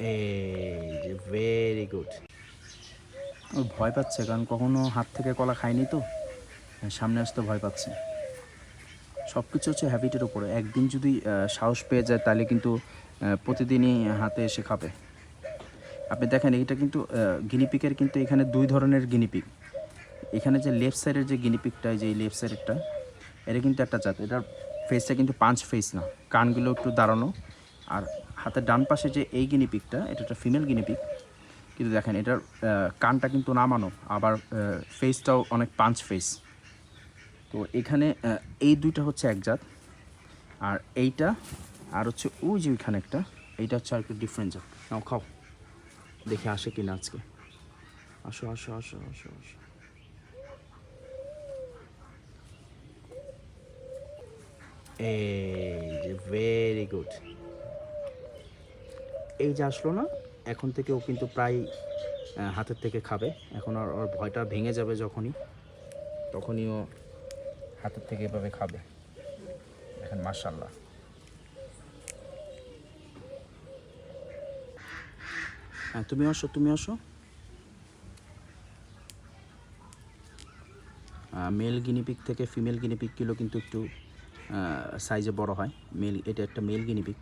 এই very good ও, ভয় পাচ্ছে, কারণ কখনো হাত থেকে কলা খায়নি তো। সামনে আসতে ভয় পাচ্ছে। সব কিছু হচ্ছে হ্যাবিটের উপরে। একদিন যদি সাহস পেয়ে যায়, তাহলে কিন্তু প্রতিদিনই হাতে এসে খাবে। আপনি দেখেন এইটা কিন্তু গিনিপিকের কিন্তু এখানে দুই ধরনের গিনিপিক এখানে যে লেফট সাইডের যে গিনিপিকটা যে লেফট সাইডেরটা এটা কিন্তু একটা জাত। এটার ফেসটা কিন্তু পাঁচ ফেস না। কানগুলো একটু দাঁড়ানো। আর হাতের ডান পাশে যে এই গিনিপিকটা এটা একটা ফিমেল গিনিপিক কিন্তু দেখেন, এটার কানটা কিন্তু নামানো, আবার ফেসটাও অনেক পাঞ্চ ফেস তো এখানে এই দুইটা হচ্ছে এক জাত। আর এইটা, আর হচ্ছে ওই যে ওইখানে একটা, এইটা হচ্ছে আর একটু ডিফারেন্ট জাত। নাও খাও। দেখে আসে কিনা আজকে। আসো আসো আসো আসো আসো। এই যে ভেরি গুড এই যে আসলো না, এখন থেকে ও কিন্তু প্রায় হাতের থেকে খাবে। এখন আর ওর ভয়টা ভেঙে যাবে যখনই, তখনই ও হাতের থেকে এভাবে খাবে। দেখেন মার্শাল্লাহ হ্যাঁ তুমি আসো তুমি আসো। মেল গিনিপিক থেকে ফিমেল গিনিপিকগুলো কিন্তু একটু সাইজে বড় হয়। মেল এটা একটা মেল গিনিপিক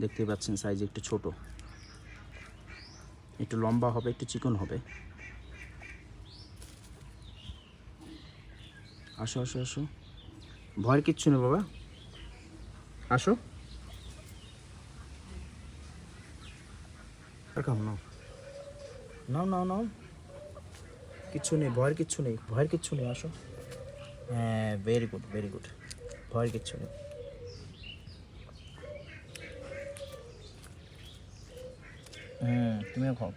দেখতে পাচ্ছেন সাইজ একটু ছোট। একটু লম্বা হবে, একটু চিকন হবে। আসো আসো আসো। ভয়ের কিচ্ছু নেই বাবা। আসো। নাও। নাও নাও নাও। কিচ্ছু নেই, ভয়ের কিচ্ছু নেই, ভয়ের কিচ্ছু নেই, আসো। হ্যাঁ ভেরি গুড ভেরি গুড ভয়ের কিচ্ছু নেই। হুম তুমিও খাও।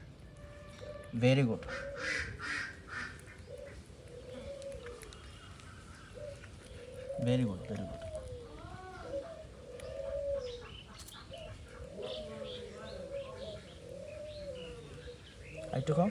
Very good very good very good একটু খাও।